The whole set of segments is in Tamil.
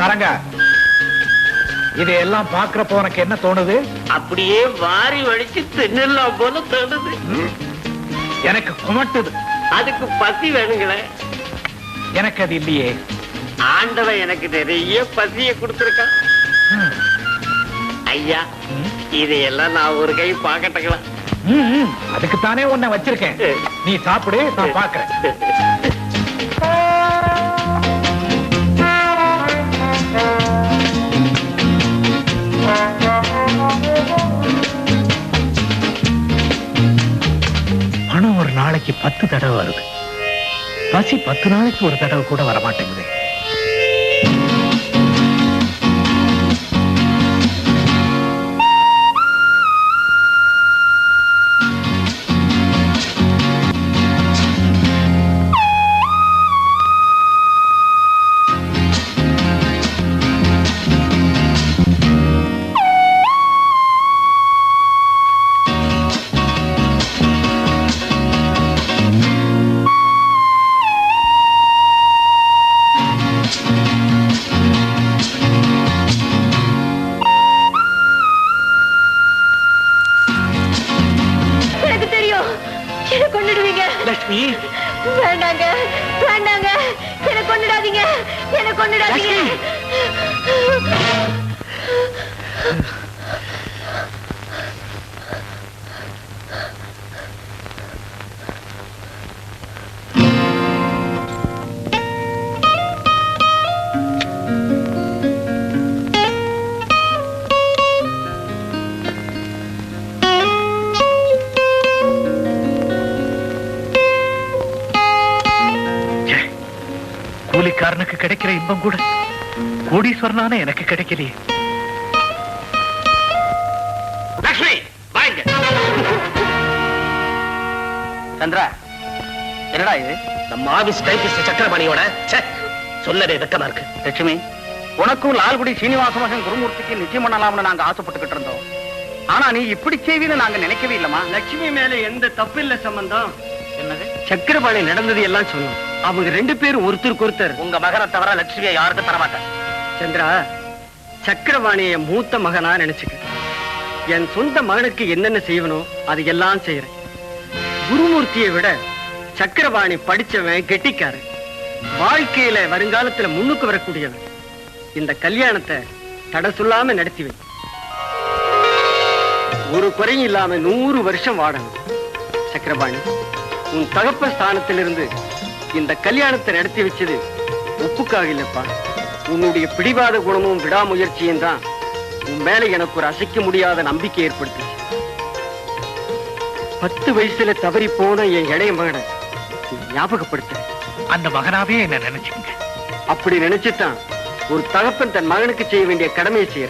சரங்க இதையெல்லாம் பாக்குறப்போ உனக்கு என்ன தோணுது? அப்படியே வாரி வடிச்சு தின்னலாம் போல தோணுது. எனக்கு குமட்டுது. அதுக்கு பசி வேணுங்களே. எனக்கு அது இல்லையே. ஆண்டவன் எனக்கு நிறைய பசிய கொடுத்திருக்கான். ஐயா. இதையெல்லாம் நான் ஒரு கை பாக்கட்டுங்களா. அதுக்குத்தானே உன்னை வச்சிருக்கேன். நீ சாப்பிடு நான் பாக்குறேன் நாளைக்கு பத்து தடவை வருது. பசி பத்து நாளைக்கு ஒரு தடவை கூட வரமாட்டேங்குது. கூலிக்காரனுக்கு கிடைக்கிற இன்பம் கூட கோடீஸ்வரனான எனக்கு கிடைக்கலையே. லக்ஷ்மி வாங்க. சந்திரா என்னடா இது? நம்ம ஆபீஸ் டைபிஸ்ட் சக்கரபாணியோட? சொல்லவே வெக்கமா இருக்கு. லட்சுமி உனக்கும் லால்குடி சீனிவாச மகன் குருமூர்த்திக்கு நிச்சயம் பண்ணலாம்னு நாங்க ஆசைப்பட்டுக்கிட்டு இருந்தோம். ஆனா நீ இப்படி செய்வீன்னு நாங்க நினைக்கவே இல்லம்மா. லட்சுமி மேல எந்த தப்பு இல்ல சம்பந்தம்? என்னது சக்கரபாணி நடந்தது எல்லாம் சொன்னோம் அவங்க ரெண்டு பேரும் ஒருத்தருக்கு ஒருத்தர். உங்க மகனை தவிர லட்சுமியை யாருக்கும் தரமாட்டேன் சந்திரா சக்கரவாணிய மூத்த மகனா நினைச்சுக்க. என் சொந்த மகனுக்கு என்னென்ன செய்வனோ அது எல்லாம் செய்யறேன் குருமூர்த்தியை விட சக்கரவாணி படிச்சவன் கெட்டிக்காரன். வாழ்க்கையில வருங்காலத்துல முன்னுக்கு வரக்கூடியவன். இந்த கல்யாணத்தை தடை சொல்லாம நடத்தி வை ஒரு குறையும் இல்லாம நூறு வருஷம் வாழணும். சக்கரபாணி உன் தகப்ப ஸ்தானத்திலிருந்து இந்த கல்யாணத்தை நடத்தி வச்சது ஒப்புக்காக இல்லப்பா. உன்னுடைய பிடிவாத குணமும் விடாமுயற்சியும் தான் உன் மேல எனக்கு ஒரு அசைக்க முடியாத நம்பிக்கை ஏற்படுத்துச்சு. பத்து வயசுல தவறி போன என் இளைய மகனை ஞாபகப்படுத்த. அந்த மகனாவே என்ன நினைச்சுங்க அப்படி நினைச்சுதான் ஒரு தகப்பன் தன் மகனுக்கு செய்ய வேண்டிய கடமையை செய்யற.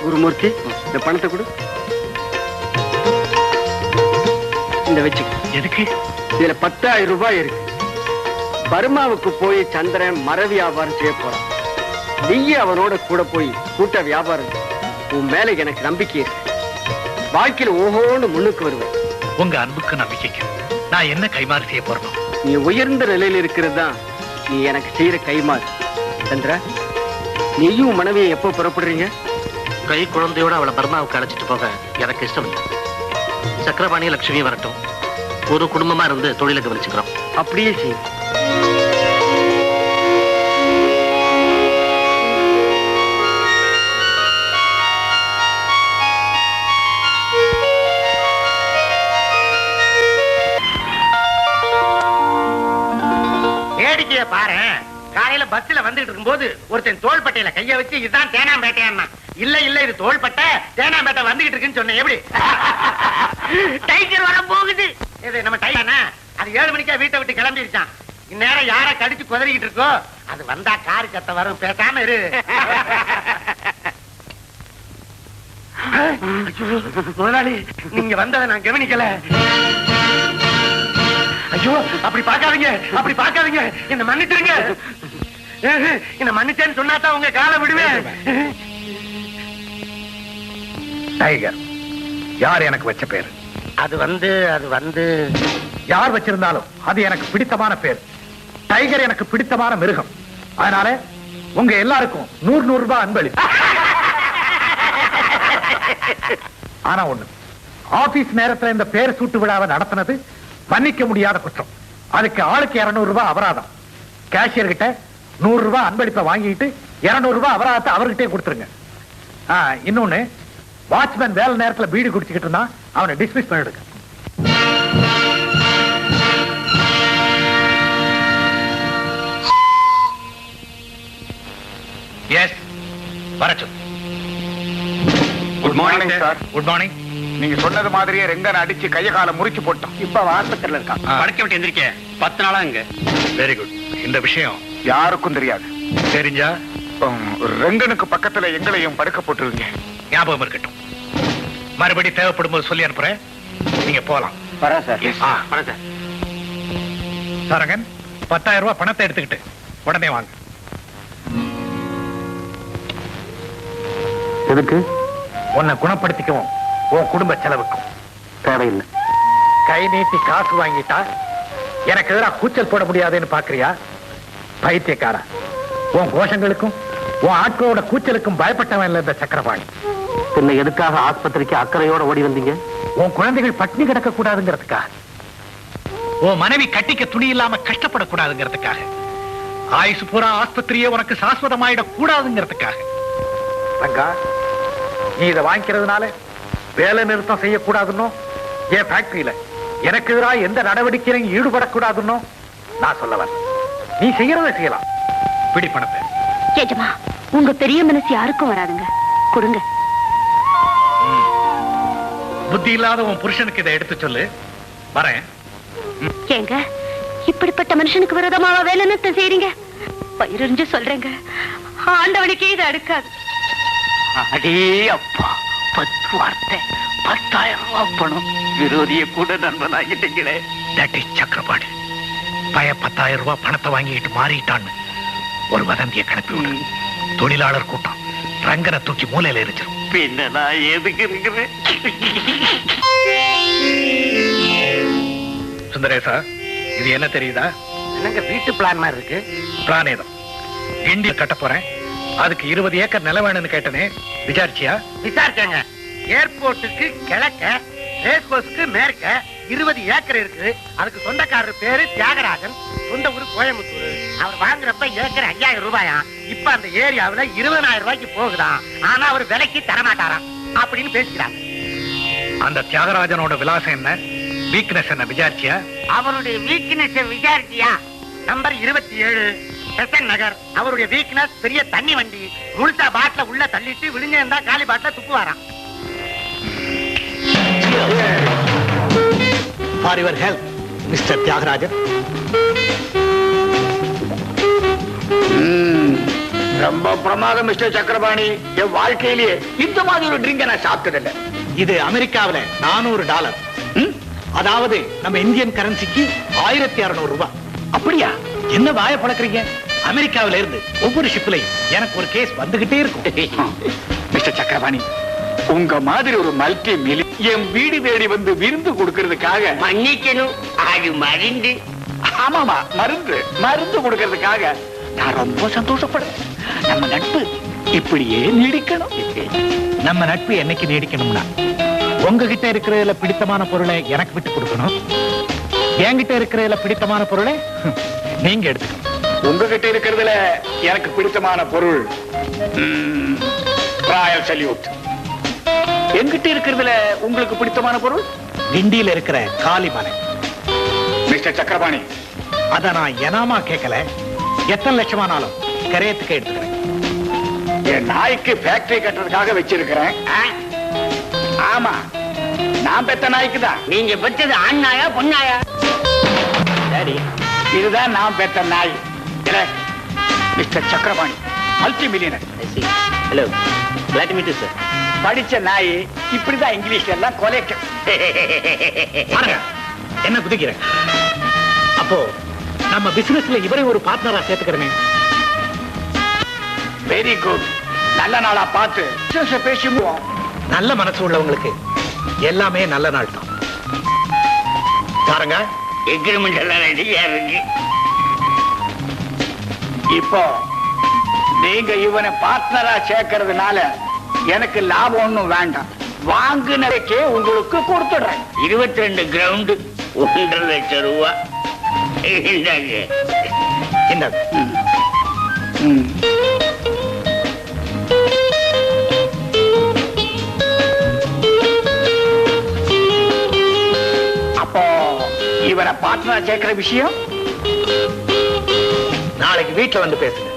குருமூர்த்தி இந்த பணத்தை கொடு. இந்த வச்சுக்க. எதுக்கு? இதுல பத்தாயிரம் ரூபாய் இருக்கு. பர்மாவுக்கு போய் சந்திரன் மர வியாபாரம் செய்ய போறான். நீயே அவனோட கூட போய் கூட்ட வியாபாரம். உன் மேல எனக்கு நம்பிக்கை இருக்கு. வாழ்க்கையில ஓஹோன்னு முன்னுக்கு வருவேன். உங்க அன்புக்கு நம்பிக்கைக்கு நான் என்ன கைமாறு செய்ய போறோம் நீ உயர்ந்த நிலையில இருக்கிறது தான் நீ எனக்கு செய்யற கைமாறு. சந்திரா நீயும் மனைவியை எப்போ புறப்படுறீங்க? கை குழந்தையோட அவளை பர்மாவுக்கு அழைச்சிட்டு போக எனக்கு இஷ்டம் இல்லை சக்கரபாணி லட்சுமி வரட்டும். ஒரு குடும்பமா இருந்து தொழிலை கவனிச்சுக்கிறோம். அப்படியே செய். வேடிக்கைய பாரு. காலையில பஸ்ல வந்துட்டு இருக்கும்போது ஒருத்தன் தோள்பட்டையில கைய வச்சு இதுதான் தேனாம்பேட்டையா இல்ல இல்ல இது தோள்பட்டை. தேனாம்பேட்டை வந்துகிட்டு இருக்குன்னு சொன்னேன். எப்படி? டைகர் வர போகுது. இது நம்ம டைகர்னா அது ஏழு மணிக்கா வீட்டை விட்டு கிளம்பிருச்சான். இந்நேரம் யார கடிச்சு குதறிக்கிட்டு இருக்கோ அது வந்தா காரு கத்த வரும். பேசாம இரு. முதலாளி நீங்க வந்ததை நான் கவனிக்கல. ஐயோ அப்படி பார்க்காதீங்க அப்படி பார்க்காதீங்க. என்ன மன்னிச்சிருங்க. என்ன மன்னிச்சேன்னு சொன்னா தான் உங்க காலை விடுவேன். டைகர் யார் எனக்கு வச்ச பேரு? அது வந்து அது வந்து. யார் வச்சிருந்தாலும் அது எனக்கு பிடித்தமான பேர். டைகர் எனக்கு பிடித்தமான மிருகம். அதனால உங்க எல்லாருக்கும் நூறு நூறு ரூபாய் அன்பளி ஆனா ஒண்ணு ஆபீஸ் நேரத்துல இந்த பேர் சூட்டு விழாவை நடத்தினது மன்னிக்க முடியாத குற்றம். அதுக்கு ஆளுக்கு இருநூறு ரூபாய் அபராதம். கேஷியர் கிட்ட நூறு ரூபாய் அன்பளிப்பை வாங்கிட்டு இருநூறு ரூபாய் அபராதத்தை அவர்கிட்டே கொடுத்துருங்க. இன்னொன்னு வாட்ச்மேன் வேலை நேரத்துல பீடி குடிச்சுக்கிட்டு இருந்தான் அவனை டிஸ்மிஸ் பண்ணிடுங்க. Yes வரச்சு good morning sir good morning நீங்க சொன்னது மாதிரியே ரெங்கன் அடிச்சு கைய கால முறிச்சு போட்டோம். இப்ப ஆஸ்பத்திரியில இருக்கான். படுக்க விட்டு எந்திரிக்க. பத்து நாளா இங்க. வெரி குட் இந்த விஷயம் யாருக்கும் தெரியாது. தெரிஞ்சா? ரெங்கனுக்கு பக்கத்துல எங்களையும் படுக்க போட்டுருங்க. ஞாபகம் இருக்கட்டும். மறுபடி தேவைப்படும் போது சொல்லி அனுப்புறேன். நீங்க போலாம். சரங்கன் பத்தாயிரம் ரூபாய் பணத்தை எடுத்துக்கிட்டு உடனே வாங்க. எதுக்கு? உன்னை குணப்படுத்திக்கவும். உன் குடும்ப செலவுக்கும். தேவையில்லை. கை நீட்டி காசு வாங்கிட்டா எனக்கு எதிராக கூச்சல் போட முடியாதுன்னு பாக்குறியா? பைத்தியக்காரா. உன் கோஷங்களுக்கும் உன் ஆட்களோட கூச்சலுக்கும் பயப்பட்டவன் இல்ல இந்த சக்கரபாணி. பின்ன எதுக்காக ஆஸ்பத்திரிக்கு அக்கறையோட ஓடி வந்தீங்க? உன் குழந்தைகள் பட்டினி கிடக்க கூடாதுங்கிறதுக்காக உன் மனைவி கட்டிக்க துணி இல்லாம கஷ்டப்படக்கூடாதுங்கிறதுக்காக. ஆயுசு பூரா ஆஸ்பத்திரியே உனக்கு சாஸ்வதமாயிடக் கூடாதுங்கிறதுக்காக ரங்கா நீ இதை வாங்கிக்கிறதுனால வேலை நிறுத்தம் செய்யக்கூடாதுன்னோ? என் ஃபேக்டரியில எனக்கு எதிராக எந்த நடவடிக்கையிலும் ஈடுபடக்கூடாதுன்னோ? நான் சொல்ல வரேன். நீ செய்யறதை செய்யலாம். பிடி பணத்தை. ஏஜமா உங்க பெரிய மனசு யாருக்கும் வராதுங்க. கொடுங்க. புத்தி இல்லாத உன் புருஷனுக்கு இதை எடுத்து சொல்லு. வரேன். ஏங்க இப்படிப்பட்ட மனுஷனுக்கு விரோதமாவா வேலை நிறுத்தம் செய்றீங்க? பயிரிஞ்சு சொல்றேங்க. ஆண்டவனுக்கே இது அடுக்காது. அடே அப்பா. பத்து வார்த்தை பத்தாயிரம் ரூபாய் பணம். விரோதிய கூட நண்பனாகிட்டீங்களே. தட் இஸ் சக்கரபாணி பய பத்தாயிரம் ரூபாய் பணத்தை வாங்கிட்டு மாறிட்டான்னு ஒரு வதந்திய கிளப்பி தொழிலாளர் கூட்டம். ரங்கனை தூக்கி மூலையில எரிச்சிரும் பின்ன நான் எதுக்கு இருக்கிறேன்? சுந்தரேசா இது என்ன தெரியுதா? என்னங்க வீட்டு பிளான் மாதிரி இருக்கு? பிராணேதம் கிண்டி கட்ட போறேன். அதுக்கு இருபது ஏக்கர் நிலம் வேணும்னு கேட்டனே விசாரிச்சியா? விசாரிச்சாங்க. ஏர்போர்ட்டுக்கு கிழக்க ரேஸ் கோர்ஸுக்கு மேற்க இருபது ஏக்கர் இருக்கு அதுக்கு சொந்தக்காரர் பேரு தியாகராஜன். சொந்த ஊரு கோயம்புத்தூர். அவர் வாங்குறப்ப ஏக்கர் ஐயாயிரம் ரூபாயா? இப்ப அந்த ஏரியாவுல இருபதாயிரம் ரூபாய்க்கு போகுதாம் ஆனா அவர் விலைக்கு தரமாட்டாராம். அப்படின்னு பேசிக்கிறாங்க. அந்த தியாகராஜனோட விலாசம் என்ன? வீக்னஸ் என்ன? விசாரிச்சியா? அவருடைய வீக்னஸ் விசாரிச்சியா? நம்பர் இருபத்தி ஏழு. பெசன் நகர். அவருடைய வீக்னஸ் பெரிய தண்ணி வண்டி. முழுசா பாட்டில உள்ள தள்ளிட்டு விழுங்க இருந்தா காலி பாட்டில துப்புவாராம். For your help mister Thyagarajan ரொம்ப பிரமாதம் மிஸ்டர் சக்கரபாணி என் வாழ்க்கையிலேயே இந்த மாதிரி ஒரு ட்ரிங்க நான் சாப்பிட்டதில்லை. இது அமெரிக்காவுல நானூறு டாலர்? அதாவது நம்ம இந்தியன் கரன்சிக்கு ஆயிரத்தி அறுநூறு ரூபாய். அப்படியா? என்ன வாய பழக்கிறீங்க? அமெரிக்காவில இருந்து ஒவ்வொரு ஷிப்லையும் எனக்கு ஒரு கேஸ் வந்துகிட்டே இருக்கும். மிஸ்டர் சக்கரபாணி உங்க மாதிரி ஒரு மல்டி மிலி என் வீடு தேடி வந்து விருந்து கொடுக்கறதுக்காக மன்னிக்கணும். அது மருந்து. ஆமாமா மருந்து. மருந்து கொடுக்கறதுக்காக நான் ரொம்ப சந்தோஷப்படுறேன். நம்ம நட்பு இப்படியே நீடிக்கணும். நம்ம நட்பு என்னைக்கு நீடிக்கணும்னா உங்ககிட்ட இருக்கிறதுல பிடித்தமான பொருளை எனக்கு விட்டு கொடுக்கணும். என்கிட்ட இருக்கிறதுல பிடித்தமான பொருளை நீங்க எடுத்துக்கணும். உங்ககிட்ட இருக்கிறதுல எனக்கு பிடித்தமான பொருள் ராயல் சல்யூட். என்கிட்ட இருக்கிறதுல உங்களுக்கு பிடித்தமான பொருள்? கிண்டியில இருக்கிற காளிமலை மிஸ்டர் சக்கரபாணி. அத நான் எனாமா கேட்கல எத்தனை லட்சமானாலும் கரையத்துக்கு எடுத்துக்கிறேன். என் நாய்க்கு ஃபேக்டரி கட்டுறதுக்காக வச்சிருக்கிறேன். ஆமா. நான் பெத்த நாய்க்கு தான். நீங்க பெற்றது ஆண் நாயா பொண்ணாயா டாடி இதுதான் நான் பெத்த நாய். Mister Chakrapani multi millionaire hello glad meet sir படிச்ச நாய் இப்படிதான் இங்கிலீஷ்ல எல்லாம் கொலைக்கும் பாருங்க என்ன குதிக்கிறேன் அப்போ நம்ம பிசினஸ்ல இவரே ஒரு பார்ட்னரா சேர்த்துக்கிறேன் வெரி குட் நல்ல நாளா பார்த்து பேசிடுவோம் நல்ல மனசு உள்ளவங்களுக்கு எல்லாமே நல்ல நாள் தான். பாருங்க. எக்ரிமெண்ட் எல்லாம் ரெடியா இருக்கு. இப்போ நீங்க இவனை பார்ட்னரா சேர்க்கறதுனால எனக்கு லாபம் ஒண்ணும் வேண்டாம். வாங்குனதுக்கே உங்களுக்கு கொடுத்துடுறேன். இருபத்தி ரெண்டு கிரவுண்டு ஒன்றரை லட்சம் ரூபா இந்தாங்க. அப்போ இவனை பார்ட்னரா சேர்க்கிற விஷயம்? நாளைக்கு வீட்டுல வந்து பேசுங்க.